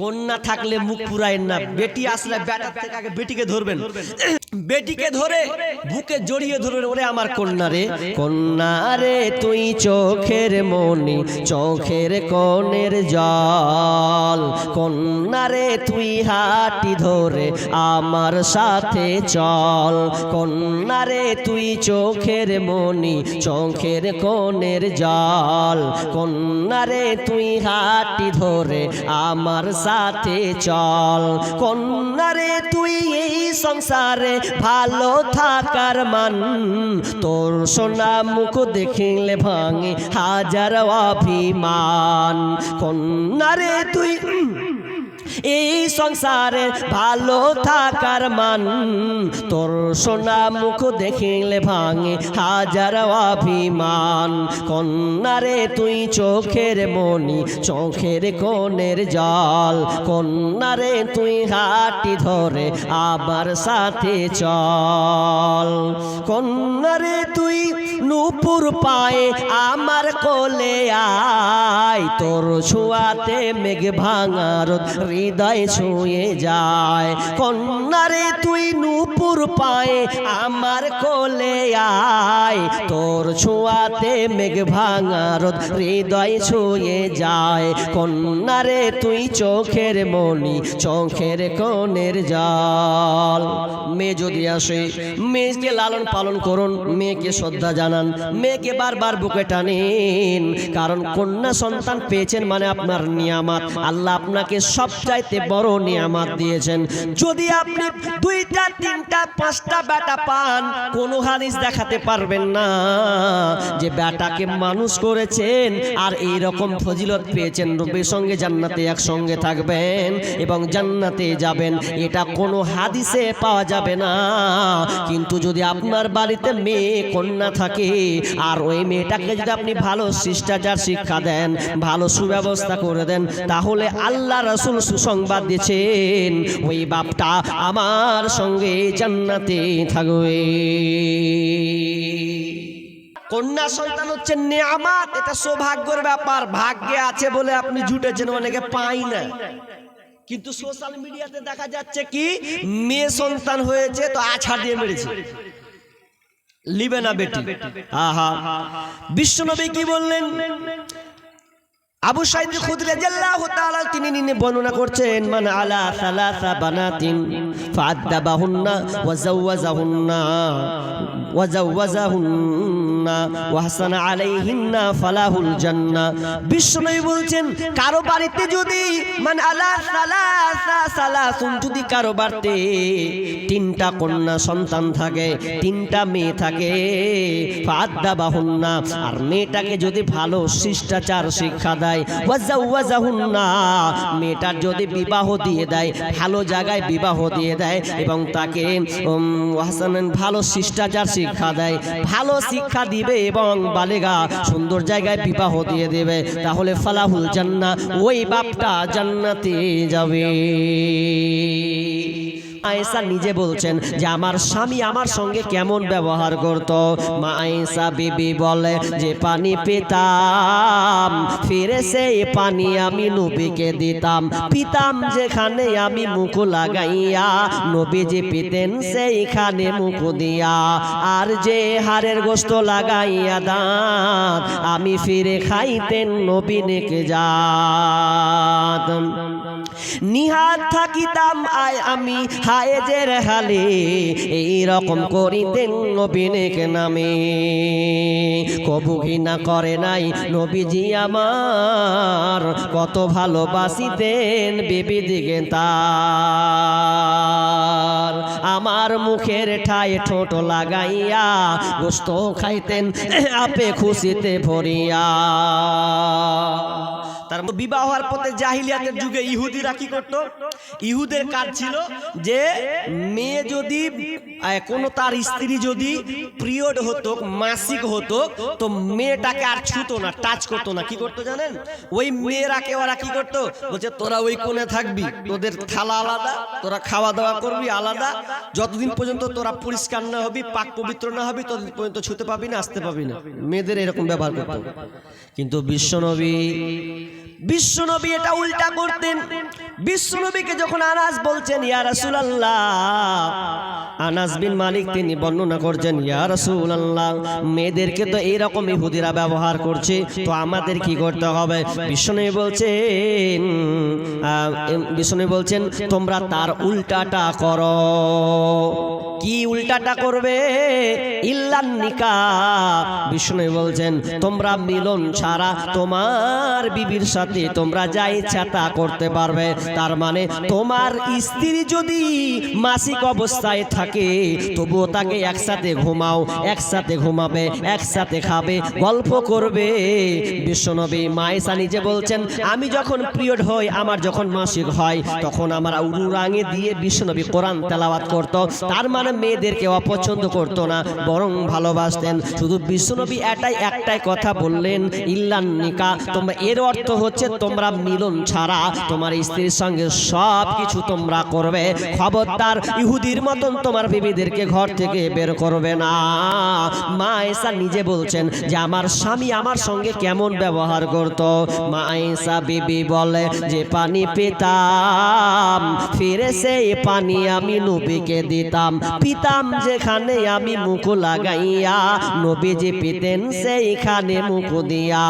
কন্যা থাকলে মুখ পুরাই না বেটি আসলে বেটার থেকে আগে বেটিকে ধরবেন। বেটিকে ধরে বুকে জড়িয়ে ধরে ওরে আমার কন্যা রে কন্যা রে, তুই চোখের মনি, চোখের কনের জল। কন্যা রে, তুই হাটি ধরে আমার সাথে চল। কন্যা রে, তুই চোখের মনি, চোখের কনের জল। কন্যা রে, তুই হাটি ধরে আমার সাথে চল। কন্যা রে, তুই এই সংসারে ভালো থাকার মান। তোর সোনা মুখ দেখিলে ভাঙে হাজার অভিমান। কন্যারে তুই এই সংসারে ভালো থাকার মান। তোর সোনা মুখ দেখিলে ভাঙে হাজার অভিমান। কন্যারে, তুই চোখের মনি চোখের কোণের জল। কন্যারে, তুই হাটি ধরে, আবার সাথে চল। কন্যারে, তুই নুপুর পায়ে আমার কোলে আয় তোর ছোঁয়াতে মেঘ ভাঙার হৃদয় ছুঁয়ে যায়। কন্যারে, তুই নুপুর পায়ে আমার কোলে আয়। তোর ছোঁয়াতে মেঘ ভাঙার হৃদয় ছুঁয়ে যায়। কন্যারে, তুই চোখের মনি চোখের কনের জল। মেয়ে যদি আসে, মেয়েকে লালন পালন করুন, মেয়েকে শ্রদ্ধা জানান, মেয়েকে বারবার বুকে টানেন। কারণ কন্যা সন্তান পেয়েছেন মানে আপনার নিয়ামাত। আল্লাহ আপনাকে সবচাইতে বড় নিয়ামাত দিয়েছেন। যদি আপনি দুইটা, তিনটা, পাঁচটা বেটা পান, কোনো হাদিস দেখাতে পারবেন না যে বেটাকে মানুষ করেছেন আর এই রকম ফজিলত পেয়েছেন। রবির সঙ্গে জান্নাতে একসঙ্গে থাকবেন এবং জান্নাতে যাবেন। এটা কোনো হাদিসে পাওয়া যাবে না। কিন্তু যদি আপনার বাড়িতে মেয়ে, কন্যা থাকে, আর ওই মেয়েটাকে যদি আপনি ভালো শিষ্টাচার শিক্ষা দেন ভালো সুব্যবস্থা করে দেন, তাহলে আল্লাহ রসুল সুসংবাদ দিয়েছেন ওই বাপটা আমার সঙ্গে জান্নাতে থাকবে। কন্যা সন্তান হচ্ছে নিয়ামাত, এটা সৌভাগ্যের ব্যাপার, ভাগ্যে আছে বলে আপনি জুটেছেন, অনেকে পাই না। কিন্তু সোশ্যাল মিডিয়াতে দেখা যাচ্ছে কি, মেয়ে সন্তান হয়েছে, তো আছাড় দিয়ে মেরেছে। লিবে না বেটি। আহা। বিশ্বনবী কি বললেন? আবু সাইদ খুদরি রাদিয়াল্লাহু তাআলা তিনি নিনে বর্ণনা করছেন, মান আলা সালাসা বানাতিন ফাআদাবাহুন্না ওয়া যাওয়াজাহুন্না ওয়া জাওয়াজাহুন্না আর মেয়েটাকে যদি ভালো শিষ্টাচার শিক্ষা দেয় মেয়েটার যদি বিবাহ দিয়ে দেয়, ভালো জায়গায় বিবাহ দিয়ে দেয় এবং তাকে ভালো শিষ্টাচার শিক্ষা দেয়, ভালো শিক্ষা দিবে এবং বালেগা সুন্দর জায়গায় বিবাহ দিয়ে দেবে, তাহলে ফালাহুল জান্না ওই বাপটা জান্নাতে যাবে। আয়েশা নিজে বলছেন যে আমার স্বামী আমার সঙ্গে কেমন ব্যবহার করত? মা আয়েশা বিবি বলে যে পানি পেতাম ফিরে সেই পানি আমি নবীকে দিতাম। পিতাম যেখানে আমি মুখ লাগাইয়া নবী যে পিতেন সেইখানে মুখ দিয়া। আর যে হাড়ের গোস্ত লাগাইয়া দাঁত আমি ফিরে খাইতেন নবী নেকে যাত নিহাত থাকিতাম, আয় আমি হায়েজের হালে। এই রকম করিতেন নবীনেক নামে। কবু ঘৃণা করে নাই নবীজি আমার। কত ভালোবাসিতেন, বিবি দিকে তার। আমার মুখের ঠায় ঠোঁট লাগাইয়া গোস্ত খাইতেন আপে খুশিতে ভরিয়া। তার বিবাহ হওয়ার পথে জাহিলিয়াতের যুগে ইহুদিরা কি করতো? ইহুদের কাজ ছিল যে মেয়ে যদি কোনো তার স্ত্রী যদি পিরিয়ড হতো, মাসিক হতো, তো মেয়েটাকে আর ছুতো না, টাচ করতো না। কি করতো জানেন? ওই মেয়েরাকে ওরা কি করতো? বলছে, তোরা ওই কোণে থাকবি, তোদের থালা আলাদা, তোরা খাওয়া দাওয়া করবি আলাদা। যতদিন পর্যন্ত তোরা পরিষ্কার না হবি, পাক পবিত্র না হবি, ততদিন পর্যন্ত ছুতে পাবি না, আসতে পাবি না। মেয়েদের এরকম ব্যবহার করতো। কিন্তু বিশ্বনবী বিশ্বনবী এটা উল্টা করতেন। বিশ্বনবীকে যখন আনাস বলছেন, ইয়া রাসূলুল্লাহ। আনাস বিন মালিক তিনি বর্ণনা করছেন, ইয়া রাসূলুল্লাহ, মেয়েদেরকে তো এইরকম ইহুদিরা ব্যবহার করছে, তো আমাদের কি করতে হবে? বিশ্বনবী বলছেন বিশ্বনবী বলছেন, তোমরা তার উল্টাটা করো। কি উল্টাটা করবে? ইল্লান নিকা। বিষ্ণু বলছেন, তোমরা মিলন ছাড়া তোমার বিবির সাথে তোমরা যা ইচ্ছা তা করতে পারবে। তার মানে তোমার স্ত্রী যদি মাসিক অবস্থায় থাকে, তবুও তাকে একসাথে ঘুমাও, একসাথে ঘুমাবে, একসাথে খাবে, গল্প করবে। বিশ্বনবী মায়েসা নিজে বলছেন, আমি যখন পিরিয়ড হই, আমার যখন মাসিক হয়, তখন আমার উরুরাঙে দিয়ে বিশ্বনবী কোরআন তেলাওয়াত করত। তার মানে মেয়েদেরকে অপছন্দ করত না, বরং ভালোবাসতেন। শুধু বিশ্বনবী এটাই একটাই কথা বললেন, ইল্লান নিকা, তোমরা এর অর্থ হচ্ছে, তোমরা মিলন ছাড়া তোমার স্ত্রীর সঙ্গে সব কিছু তোমরা করবে। খবরদার ইহুদির মতন তোমার বিবিদেরকে ঘর থেকে বের করবে না। মা এসা নিজে বলছেন যে, আমার স্বামী আমার সঙ্গে কেমন ব্যবহার করত? মা এসা বিবি বলে, যে পানি পেতাম, ফিরে সেই পানি আমি নবীকে দিতাম। পিতাম যেখানে আমি মুখ লাগাইয়া নবী যে পিতেন সেইখানে মুখ দিয়া।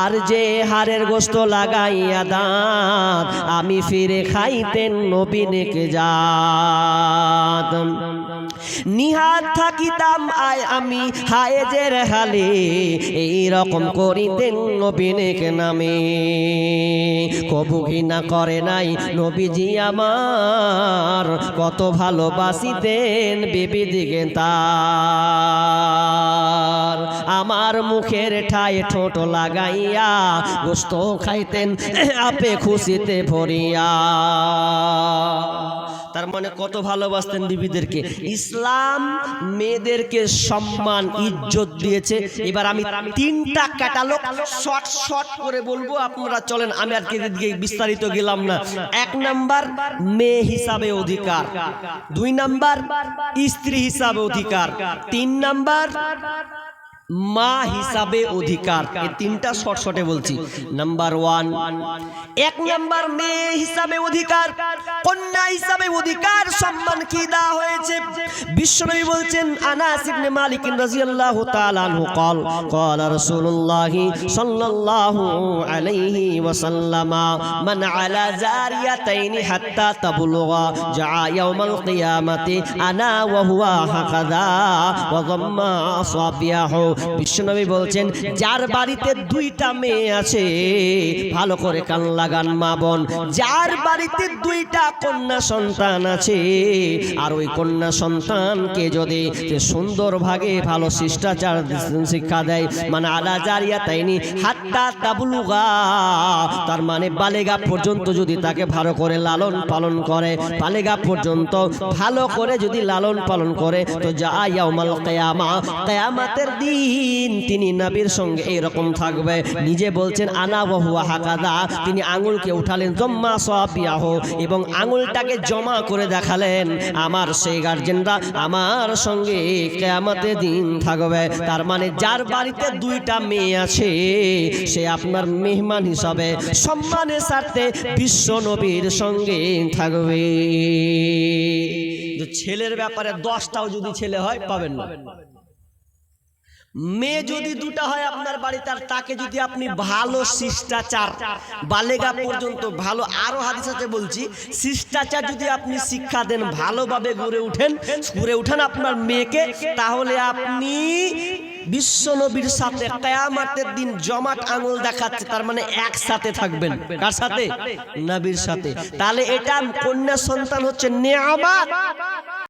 আর যে হারের গোস্ত লাগাইয়া দাঁত আমি ফিরে খাইতেন নবীনকে যাত নিহাত থাকিতাম, আয় আমি হায়েজের হালে। এই রকম করিতেন নবীনেক নামে। কবু ঘৃণা করে নাই নবীজি আমার। কত ভালোবাসিতেন, বিবি দিকে তার। আমার মুখের ঠায় ঠোঁট লাগাইয়া গোস্ত খাইতেন, আপে খুশিতে ভরিয়া। তার মানে কত ভালোবাসতেন বিবিদেরকে ইসলাম মেয়েদেরকে সম্মান, ইজ্জত দিয়েছে। এবার আমি তিনটা ক্যাটালগ শর্ট শর্ট করে বলব, আপনারা চলেন, আমি আর দিকে বিস্তারিত গেলাম না। এক নাম্বার, মেয়ে হিসাবে অধিকার। দুই নাম্বার, স্ত্রী হিসাবে অধিকার। তিন নাম্বার মা হিসাবে অধিকার এই তিনটা শর্ট শর্টে বলছি নাম্বার ওয়ান এক নাম্বার মেয়ে হিসাবে অধিকার কন্যা হিসাবে অধিকার সম্মান কি দেওয়া হয়েছে বিশ্বনবী বলছেন আনাস ইবনে মালিক রাদিয়াল্লাহু তাআলা আনহু قال قال رسول الله صلى الله عليه وسلم من على زاريتين حتى تبلغ جاء يوم القيامة أنا وهو هكذا وضم أصابعه বিশ্বনবী বলছেন, যার বাড়িতে দুইটা মেয়ে আছে, ভালো করে কান লাগান মা বোন। যার বাড়িতে দুইটা কন্যা সন্তান আছে, আর ওই কন্যা সন্তানকে যদি সুন্দর ভাগে ভালো শিষ্টাচার শিক্ষা দেয় মানে আলা জারিয়া তাইনি হাত্তা তাবলুগা, তার মানে বালেগা পর্যন্ত যদি তাকে ভালো করে লালন পালন করে, বালেগা পর্যন্ত ভালো করে যদি লালন পালন করে, তো যা ইয়াউমাল কিয়ামা, কিয়ামতের দিন তিনি নবীর সঙ্গে এরকম থাকবে। নিজে বলছেন, আনা ওয়া হাকাদা। তিনি আঙুলকে উঠালেন, জম্মা সাবিয়াহ এবং আঙুলটাকে জমা করে দেখালেন, আমার সেই গার্জেনরা আমার সঙ্গে কেয়ামতে দিন থাকবে। তার মানে যার বাড়িতে দুইটা মেয়ে আছে, সে আপনার মেহমান হিসাবে সম্মানের স্বার্থে বিশ্ব নবীর সঙ্গে থাকবে। ছেলের ব্যাপারে দশটাও যদি ছেলে হয়, পাবেন না। মেয়ে যদি দুটা হয় আপনার বাড়িতে, আর তাকে যদি আপনি ভালো শিষ্টাচার, বালেগা পর্যন্ত ভালো, আরও হাদিস আছে বলছি, শিষ্টাচার যদি আপনি শিক্ষা দেন, ভালোভাবে গড়ে উঠেন গড়ে উঠেন আপনার মেয়েকে, তাহলে আপনি বিশ্ব নবীর সাথে কেয়ামাতের দিন জমাট আঙুল দেখাচ্ছে, তার মানে একসাথে থাকবেন। কার সাথে? নবীর সাথে। তাহলে এটা কন্যা সন্তান হচ্ছে নেয়ামাত।